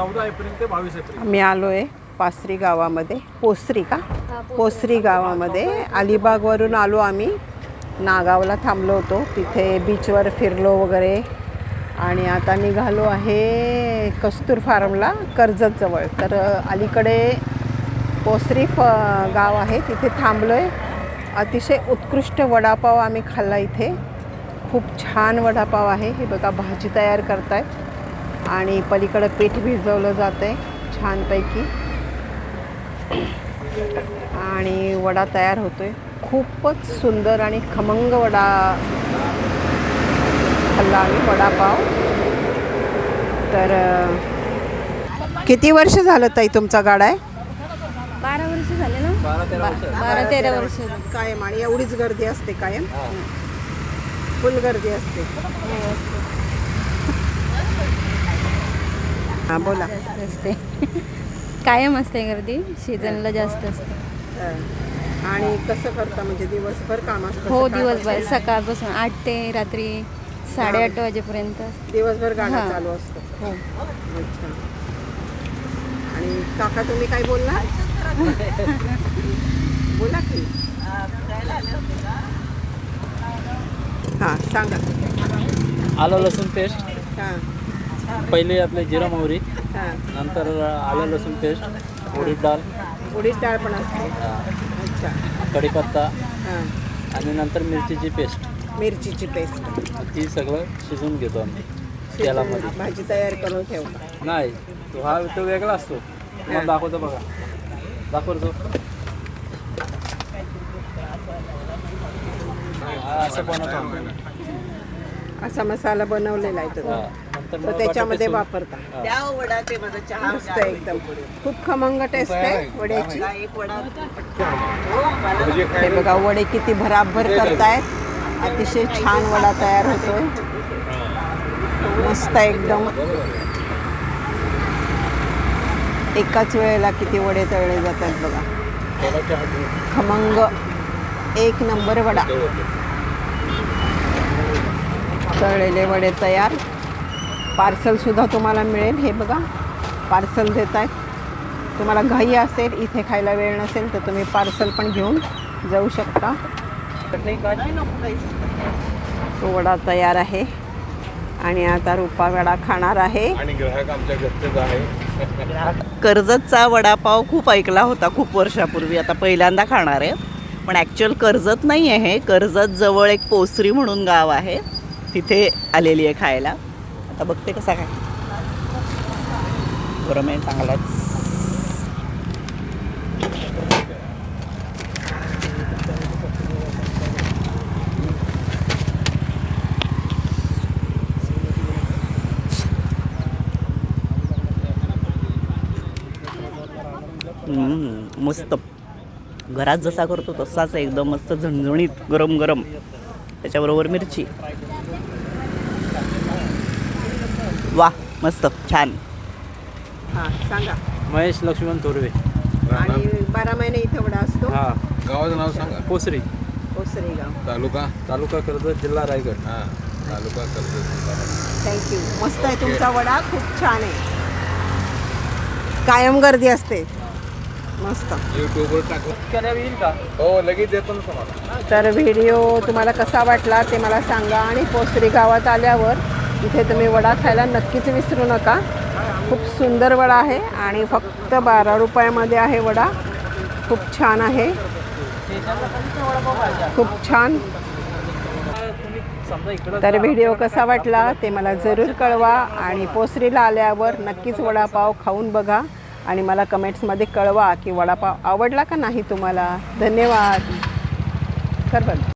चौदा एप्रिल ते बावीस एप्रिल. मी आलो आहे पासरी गावामध्ये. पोसरी का? पोसरी. गावामध्ये. अलिबागवरून आलो आम्ही. नागावला थांबलो होतो. तिथे बीचवर फिरलो वगैरे. आणि आता निघालो आहे कस्तूर फार्मला कर्जतजवळ. तर अलीकडे पोसरी फ गाव आहे. तिथे थांबलो आहे अतिशय उत्कृष्ट वडापाव आम्ही खाल्ला इथे. खूप छान वडापाव आहे. हे बघा भाजी तयार करतायत. आणि पलीकडं पीठ भिजवलं जातं आहे छानपैकी. आणि वडा तयार होतो आहे खूपच सुंदर आणि खमंग वडा खाल्ला आम्ही वडापाव. तर किती वर्ष झालं ताई तुमचा गाडा आहे? बारा वर्ष झाले ना? बारा तेरा वर्ष. बारा तेरा वर्ष कायम आणि एवढीच गर्दी असते कायम? फुल गर्दी असते. हां बोला. जास्त असते. कायम असते गर्दी सीझनला जास्त असते. आणि कसं करता? म्हणजे दिवसभर काम असतं हो सकाळपासून? दिवसभर सकाळपासून आठ ते रात्री साडेआठ वाजेपर्यंत दिवसभर गाणं हां. चालू असतं. हो. अच्छा. आणि काका तुम्ही काय बोलला? बोला की. हां सांगा. आलं लसूण पेस्ट हां. पहिले आपले जिरा मोहरी हां. नंतर आलं लसूण पेस्ट उडीद डाळ. उडीद डाळ पण असते. अच्छा. कढीपत्ता हां. आणि नंतर मिरचीची पेस्ट. मिरचीची पेस्ट. ती सगळं शिजवून घेतो आम्ही. तेलामध्ये. भाजी तयार करून ठेवता नाही तो हा तो वेगळा असतो. मग दाखवतो बघा. दाखवतो. हा, असं बनवतो आम्ही. असा मसाला बनवलेला आहे हा, तो नंतर तो मग त्याच्यामध्ये बटाटे वापरता. मस्त एकदम. खूप खमंग टेस्ट आहे वड्याची. हे बघा वडे किती भराभर करतायत. अतिशय छान वडा तयार होतोय. मस्त एकदम. एकाच वेळेला किती वडे तळले जातात बघा. खमंग. एक नंबर वडा. तळलेले वडे तयार. पार्सलसुद्धा तुम्हाला मिळेल. हे बघा पार्सल देत आहेत तुम्हाला घाई असेल इथे खायला वेळ नसेल तर तुम्ही पार्सल पण घेऊन जाऊ शकता. तो वडा तयार आहे. आणि आता रुपा वडा खाणार आहे. आणि ग्राहक आमच्या घरचेच आहे. कर्जतचा वडापाव खूप ऐकला होता खूप वर्षापूर्वी. आता पहिल्यांदा खाणार आहे. पण ॲक्च्युअल कर्जत नाही आहे कर्जत जवळ एक पोसरी म्हणून गाव आहे. तिथे आलेली आहे खायला. आता बघते कसा काय. गरम आहे चांगलाच. मस्त. घरात जसा करतो तसाच एकदम मस्त झणझणीत गरम गरम त्याच्याबरोबर मिरची. वा मस्त छान. हां सांगा. महेश लक्ष्मण थोरवे. आणि बारा महिने इथे वडा असतो? हा. गावाचं नाव सांगा. पोसरी ओसरी गाव. तालुका? तालुका कर्जत जिल्हा रायगड. हा तालुका कर्जत थँक्यू मस्त आहे तुमचा वडा खूप छान आहे. कायम गर्दी असते. मस्त. युट्यूबवर केल्या येईल का? हो लगेच देतो ना तुम्हाला. तर व्हिडिओ तुम्हाला कसा वाटला ते मला सांगा आणि पोसरी गावात आल्यावर इथे तुम्ही वडा खायला नक्कीच विसरू नका. खूप सुंदर वडा आहे आणि फक्त बारा रुपयामध्ये आहे वडा. खूप छान आहे. खूप छान. तर व्हिडिओ कसा वाटला ते मला जरूर कळवा आणि पोसरीला आल्यावर नक्कीच वडापाव खाऊन बघा आणि मला कमेंट्समध्ये कळवा की वडापाव आवडला का नाही तुम्हाला. धन्यवाद. कर बंद.